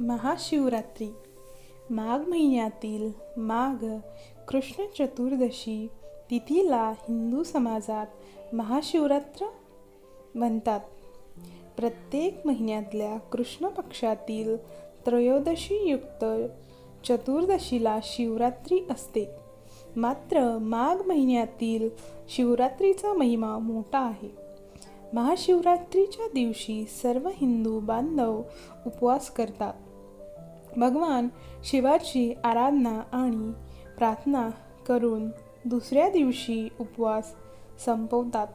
महाशिवरात्री. माघ महिन्यातील माघ कृष्ण चतुर्दशी तिथीला हिंदू समाजात महाशिवरात्र म्हणतात. प्रत्येक महिन्यातल्या कृष्ण पक्षातील त्रयोदशीयुक्त चतुर्दशीला शिवरात्री असते. मात्र माघ महिन्यातील शिवरात्रीचा महिमा मोठा आहे. महाशिवरात्रीच्या दिवशी सर्व हिंदू बांधव उपवास करतात. भगवान शिवाची आराधना आणि प्रार्थना करून दुसऱ्या दिवशी उपवास संपवतात.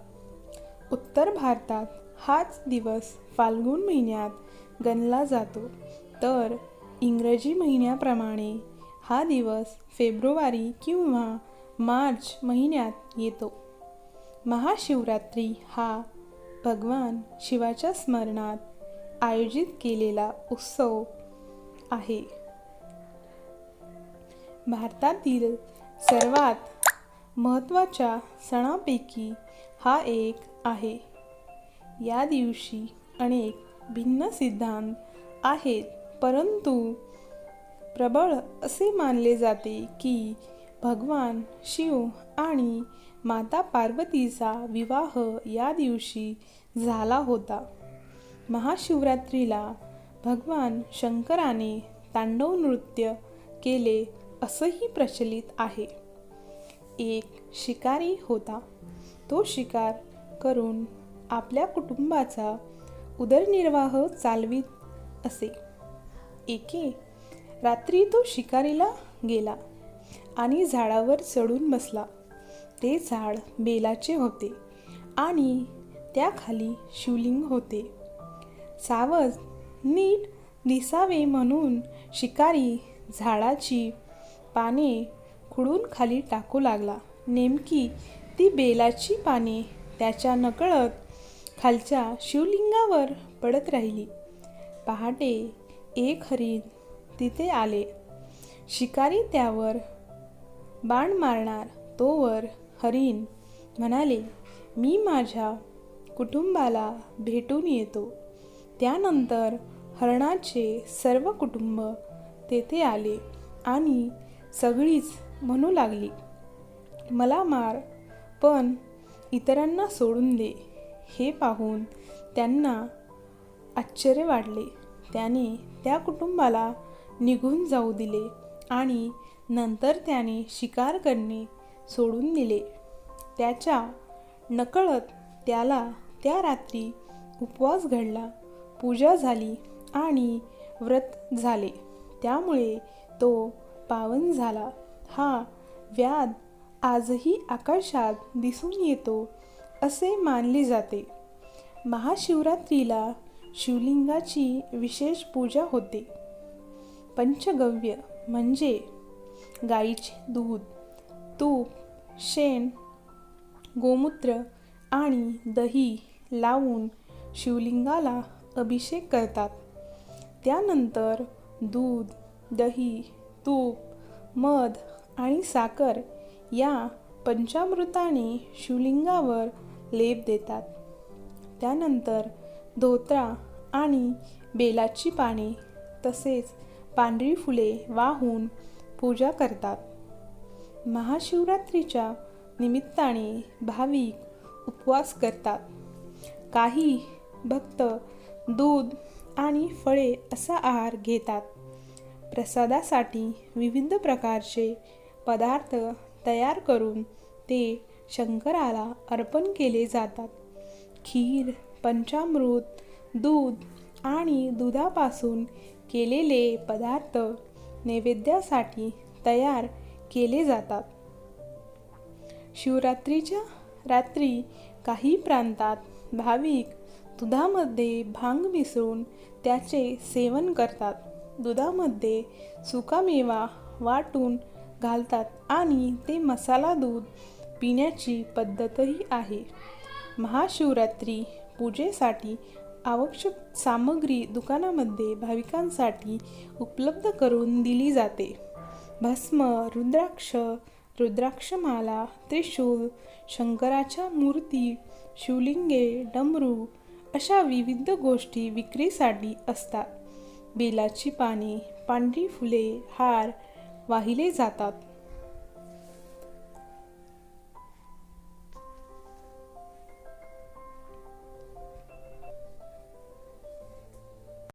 उत्तर भारतात हाच दिवस फाल्गुन महिन्यात गणला जातो. तर इंग्रजी महिन्याप्रमाणे हा दिवस फेब्रुवारी किंवा मार्च महिन्यात येतो. महाशिवरात्री हा भगवान शिवाच्या स्मरणात आयोजित केलेला उत्सव आहे. भारतातील सर्वात महत्त्वाच्या सणापैकी हा एक आहे. या दिवशी अनेक भिन्न सिद्धांत आहेत परंतु प्रबळ असे मानले जाते की भगवान शिव आणि माता पार्वतीचा विवाह या दिवशी झाला होता. महाशिवरात्रीला भगवान शंकराने तांडव नृत्य केले असंही प्रचलित आहे. एक शिकारी होता. तो शिकार करून आपल्या कुटुंबाचा उदरनिर्वाह चालवीत असे. एके रात्री तो शिकारीला गेला आणि झाडावर चढून बसला. ते झाड बेलाचे होते आणि त्याखाली शिवलिंग होते. सावज नीट दिसावे म्हणून शिकारी झाडाची पाने खुडून खाली टाकू लागला. नेमकी ती बेलाची पाने त्याच्या नकळत खालच्या शिवलिंगावर पडत राहिली. पहाटे एक हरिण तिथे आले. शिकारी त्यावर बाण मारणार तोवर हरिण म्हणाले मी माझ्या कुटुंबाला भेटून येतो. त्यानंतर हरणाचे सर्व कुटुंब तेथे आले आणि सगळीच म्हणू लागली मला मार पण इतरांना सोडून दे. हे पाहून त्यांना आश्चर्य वाटले. त्याने त्या कुटुंबाला निघून जाऊ दिले आणि नंतर त्याने शिकार करणे सोडून दिले. त्याच्या नकळत त्याला त्या रात्री उपवास घडला. पूजा झाली आणि व्रत झाले. त्यामुळे तो पावन झाला. हा व्याध आजही आकाशात दिसून येतो असे मानले जाते. महाशिवरात्रीला शिवलिंगाची विशेष पूजा होते. पंचगव्य म्हणजे गाईचे दूध तूप शेण गोमूत्र आणि दही लावून शिवलिंगाला अभिषेक करतात. त्यानंतर दूध दही तूप मध आणि साखर या पंचामृताने शिवलिंगावर लेप देतात. त्यानंतर धोत्रा आणि बेलाची पाने तसेच पांढरी फुले वाहून पूजा करतात. महाशिवरात्रीच्या निमित्ताने भाविक उपवास करतात. काही भक्त दूध आणि फळे असा आहार घेतात. प्रसादासाठी विविध प्रकारचे पदार्थ तयार करून ते शंकराला अर्पण केले जातात. खीर पंचामृत दूध आणि दुधापासून केलेले पदार्थ नैवेद्यासाठी तयार केले जातात. शिवरात्रीच्या रात्री काही प्रांतात भाविक दुधामध्ये भांग मिसळून त्याचे सेवन करतात. दुधामध्ये सुकामेवा वाटून घालतात आणि ते मसाला दूध पिण्याची पद्धतही आहे. महाशिवरात्री पूजेसाठी आवश्यक सामग्री दुकानामध्ये भाविकांसाठी उपलब्ध करून दिली जाते. भस्म रुद्राक्ष रुद्राक्षमाला त्रिशूल शंकराच्या मूर्ती शिवलिंगे डमरू अशा विविध गोष्टी विक्रीसाठी असतात. बेलाची पाने पांढरी फुले हार वाहिले जातात.